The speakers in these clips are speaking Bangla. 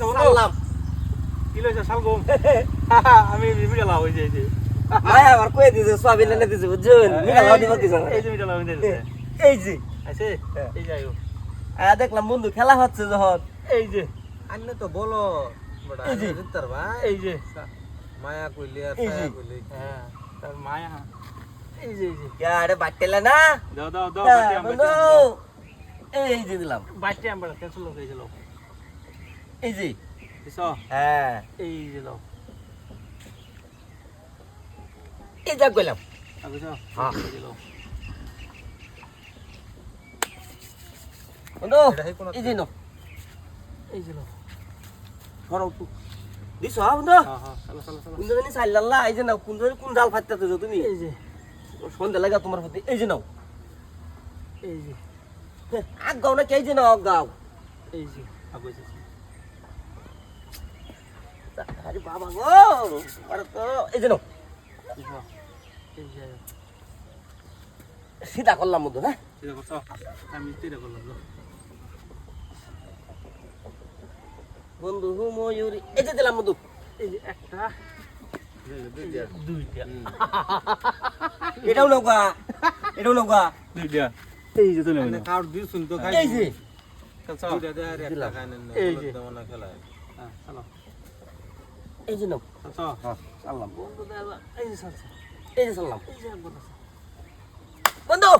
সাল্লাম। কি লইছ শালগম? আমি মিঠা লাভ হই যাইছে মায়া আমার কয়ে দিছে সোয়াবিন এনে দিছে বুঝছেন? মিঠা লাউ দিব দিছে এই যে মিঠা লাভ দিছে এই যে। আছে হ্যাঁ। এই যাইও আয়া দেখলাম বন্ধু খেলা হচ্ছে যখন। এই যে। আন্নে তো বলো বড় এই যে। আন্নে ভাই। এই যে। মায়া কইলি আর ছায়া কইলি হ্যাঁ তার মায়া। এই যে এই যে। আরে না? দাও দাও দাও হ্যাঁ, আম এই যে দিলাম। বাটি আম বড় ক্যান্সেল হয়ে গেছিল এই যে হ্যাঁ। এই যে দাও। এই যা হ্যাঁ। বন্ধু এই যে নাও। এই যে দাও সরাও তো দিছো হ্যাঁ বন্ধু? হ্যাঁ এই যে নাও কোন ডাল ফাটতে তো তুমি? এই যে। সন্ধ্যা লাগা তোমার প্রতি এই যে নাও। এই যে। আগ গাও না কে যে নাও আগ গাও। এই যে আগুছে আরে বাবা গো আরে তো এই যে সিধা করলাম মধু হ্যাঁ? এটা করছ আমি তিরে করলাম বন্ধু ময়ূরী এই যে দিলাম মধু এই যে একটা এটাও নৌকা এটাও নৌকা দুইটা। এই যে তুমি আন্নে কাউর দিছ শুন তো খাই এই যে চলছো দুইটা দে আর একটা। খাই এই যে। দেওয়া খেলা হ্যাঁ চলো। এই যে নাও। চলছো হ্যাঁ দাদা এই যে চলছে এই যে আছে। বন্ধু!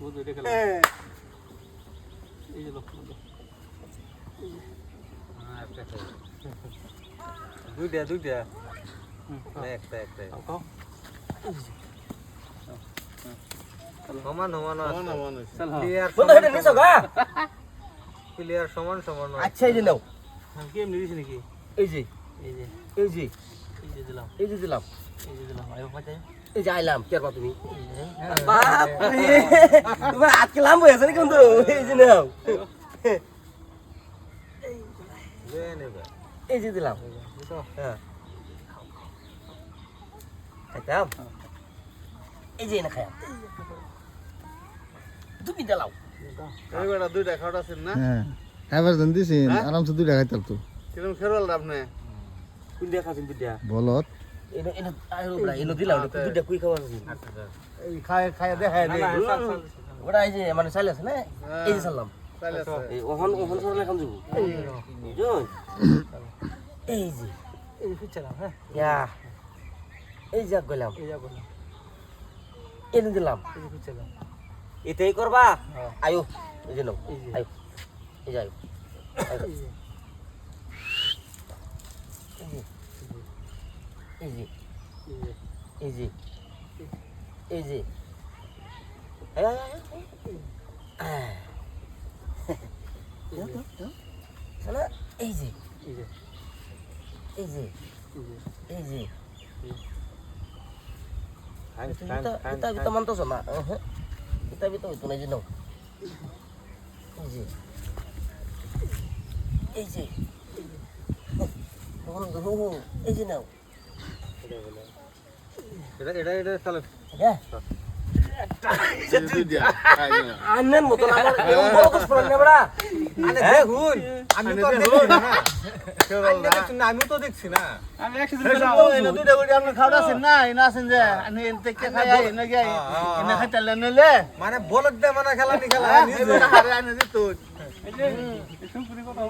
বন্ধু এটা এই যে লোক বন্ধু। একটা খাই। দুইটা দুইটা। হুম না একটা একটা। খাও খাও। সমান সমান হ্যাঁ ক্লিয়ার সমান সমান আচ্ছা এই যে নাও। কি এমনি দিছি নাকি? এই যে এই যে। এই যে। এই যে দিলাম। এই যে দিলাম। এই যে দিলাম। আয়ো পাচাই এই যে আইলাম কে পারবা তুমি এই যে বাপরে! তোমার আজকে লাম হয়েছে নাকি বন্ধু? এই যে নাও। এই যে দিলাম। হ্যাঁ। খাইতাম? এই যে না খায়াম তুমি দিলাও। এই বেটা দুইটা না? হ্যাঁ এবার জান দিছেন হ্যাঁ? আরামসে দুইটা খাইতাম তো কিরম খেরল আপনি? কোন দিয়া খাচ্ছেন দুইটা বলত এনো এনো দুইটা কুই খাওয়া আছে এই খায় খায় দেখায় না দে না চল চল ওটা এই যে মানে চাইলে আছে না? এই যে চাইলে আছে। এই ওহন ওহন সরলে খাম যাব। এই যে। এই যে। এই যে হ্যাঁ। ইয়া। এই যে গেলাম। এই যে বললাম এনে দিলাম। এই এটাই করবা? হ্যাঁ। আয়ো এই যে নাও আয়ো এই যে আয়ো। এই যে। এই যে এই যে এই যে। এই যে এই যে। এটা ভিতর মানতেছ না এই যে নাও এই যে এই যে বন্ধু এই যে নাও এটা এটা এটা চালে হ্যাঁ আনেন মতন আমার বড় কষ্ট না বড়া আরে দেখুন আমি তো আমি তো দেখছি না। আমি দুইটা করে আপনি খাওয়াছেন না এনে আছেন যে আমি এনতে কে খাই এনে গে এনে খাই খাইতালে নিলে মানে বলদ দে মানে খেলা নি খেলা আরে আনে দিত যে, এই সুপুরি কথা।